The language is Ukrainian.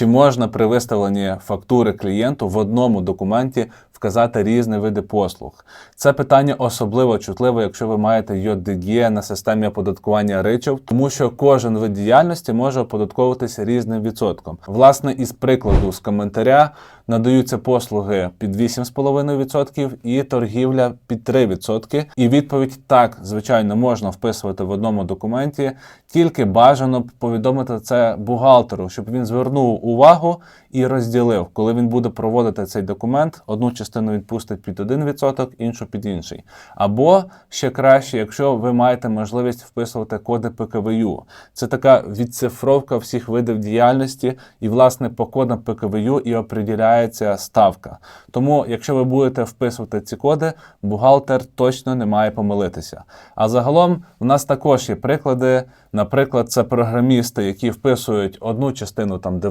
Чи можна при виставленні фактури клієнту в одному документі вказати різні види послуг? Це питання особливо чутливе, якщо ви маєте ЙОДГ на системі оподаткування ричів, тому що кожен вид діяльності може оподатковуватися різним відсотком. Власне, із прикладу з коментаря надаються послуги під 8,5% і торгівля під 3%. І відповідь так, звичайно, можна вписувати в одному документі, тільки бажано повідомити це бухгалтеру, щоб він звернув увагу і розділив, коли він буде проводити цей документ, одну частину відпустить під 1%, іншу під інший. Або ще краще, якщо ви маєте можливість вписувати коди ПКВЮ. Це така відцифровка всіх видів діяльності, і власне по кодам ПКВЮ і определяється ставка. Тому, якщо ви будете вписувати ці коди, бухгалтер точно не має помилитися. А загалом в нас також є приклади. Наприклад, це програмісти, які вписують одну частину там девелоперів,